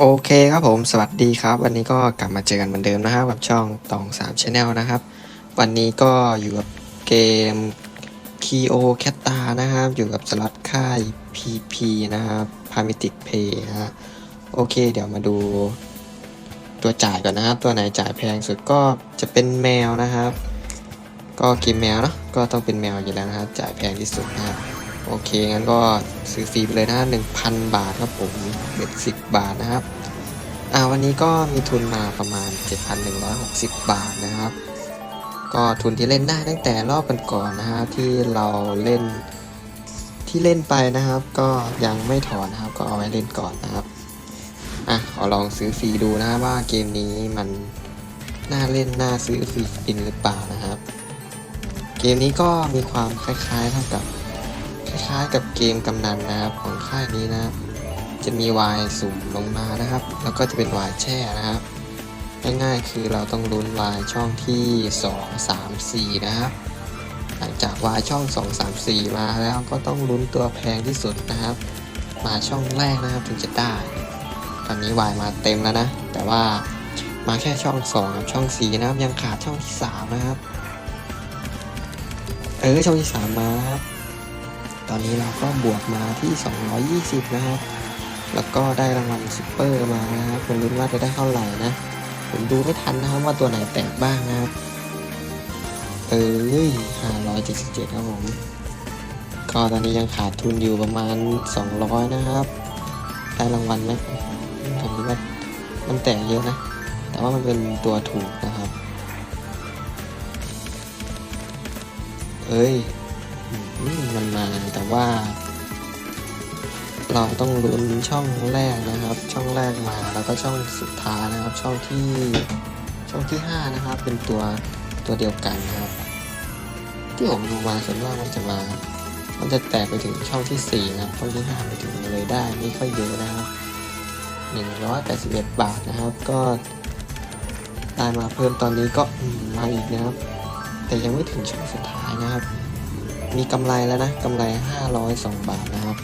โอเคครับผมสวัสดีครับ วันนี้ก็กลับมาเจอกันเหมือนเดิมนะครับกับช่องตองสามชาแนลนะครับ วันนี้ก็อยู่กับเกม Kio c a t t a นะครับ อยู่กับสล็อตค่าย PP นะครับ p a r a m e t i c Pay นะฮะโอเค เดี๋ยวมาดูตัวจ่ายก่อนนะครับ ตัวไหนจ่ายแพงสุดก็จะเป็นแมวนะครับ ก็เกมแมวเนาะก็ต้องเป็นแมวอยู่แล้วนะครับ จ่ายแพงที่สุดนะครับ โอเค งั้นก็ซื้อฟรีไปเลยนะหนึ่งพันบาทครับผมเบ็ดสิบบาทนะครับ อ่าวันนี้ก็มีทุนมาประมาณ 7,160 บาทนะครับ ก็ทุนที่เล่นได้ตั้งแต่รอบก่อนๆนะฮะที่เราเล่นที่เล่นไปนะครับ ก็ยังไม่ถอนนะครับ ก็เอาไว้เล่นก่อนนะครับอะขอลองซื้อฟรีดูนะว่าเกมนี้มันน่าเล่นน่าซื้อฟรีสปินหรือเปล่านะครับ เกมนี้ก็มีความคล้ายๆเท่ากับ คล้ายๆกับเกมกำนันนะครับของค่ายนี้นะครับ จะมีวายสุ่มลงมานะครับ แล้วก็จะเป็นวายแช่นะครับ ง่ายๆคือเราต้องลุ้นวายช่องที่ 2 3 4 นะครับ หลังจากวายช่อง 2 3 4 มาแล้วก็ต้องลุ้นตัวแพงที่สุดนะครับ มาช่องแรกนะครับถึงจะได้ ตอนนี้วายมาเต็มแล้วนะ แต่ว่ามาแค่ช่อง 2 กับช่อง 4 นะครับ ยังขาดช่องที่ 3 นะครับ เออช่องที่ 3 มาครับ ตอนนี้เราก็บวกมาที่ 220 นะครับ แล้วก็ได้รางวัลซุปเปอร์มานะครับผมลุ้นว่าจะได้เท่าไหร่นะ ผมดูไม่ทันนะครับว่าตัวไหนแตกบ้างนะครับ เออ577 ครับผม ก็ตอนนี้ยังขาดทุนอยู่ประมาณ 200 นะครับ ได้รางวัลไหมผมคิดว่ามันแตกเยอะนะ แต่ว่ามันเป็นตัวถูกนะครับ เอ้ย มาแต่ว่า เราต้องลุ้นช่องแรกนะครับ ช่องแรกมาแล้วก็ช่องสุดท้ายนะครับ ช่องที่ช่องที่ห้านะครับ เป็นตัวตัวเดียวกันนะครับ ที่ผมดูมาส่วนมากมันจะมา มันจะแตกไปถึงช่องที่สี่นะครับช่องที่ห้าไปถึงเลยได้ไม่ค่อยเยอะนะครับหนึ่งร้อยแปดสิบเอ็ดบาทนะครับ ก็ได้มาเพิ่มตอนนี้ก็มมาอีกนะครับ แต่ยังไม่ถึงช่องสุดท้ายนะครับ มีกำไรแล้วนะกำไร 502 บาทนะครับ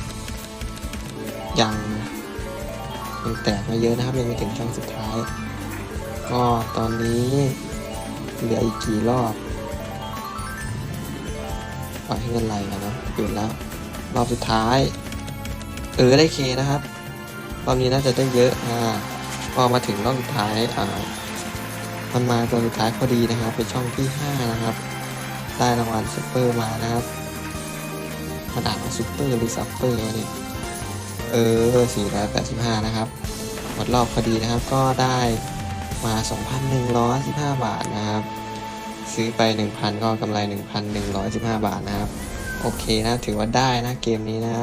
ยังยังแตกมาเยอะนะครับ ยังไม่ถึงช่องสุดท้าย ก็ตอนนี้เหลืออีกกี่รอบปล่อยให้เงินไหลกันนะหยุดแล้ว รอบสุดท้าย เออได้เคนะครับ รอบนี้น่าจะได้เยอะอ่าพอมาถึงรอบสุดท้ายอ่ามันมาตัวสุดท้ายพอดีนะครับเป็นช่องที่ 5 นะครับ ได้รางวัลซุปเปอร์มานะครับมันอ่านว่าซุปเปอร์หรือซัปเปอร์วะเนี่ยเออ485นะครับหมดรอบพอดีนะครับ ก็ได้มา 2,115 บาทนะครับ ซื้อไป 1,000 ก็กำไร 1,115 บาทนะครับ โอเคนะ ถือว่าได้นะเกมนี้นะ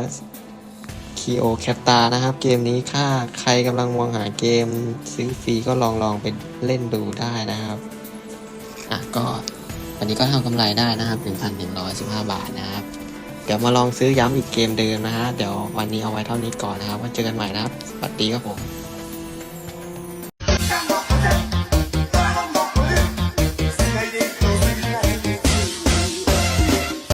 คีโอแคปตานะครับ เกมนี้ค่าใครกำลังมองหาเกม ซื้อฟรีก็ลองลองไปเล่นดูได้นะครับ อะก็ อันนี้ก็ทำกำไรได้นะครับ 1,115 บาทนะครับ เดี๋ยวมาลองซื้อย้ำอีกเกมเดิมนะฮะ เดี๋ยววันนี้เอาไว้เท่านี้ก่อนนะครับไว้เจอกันใหม่นะครับ สวัสดีครับผม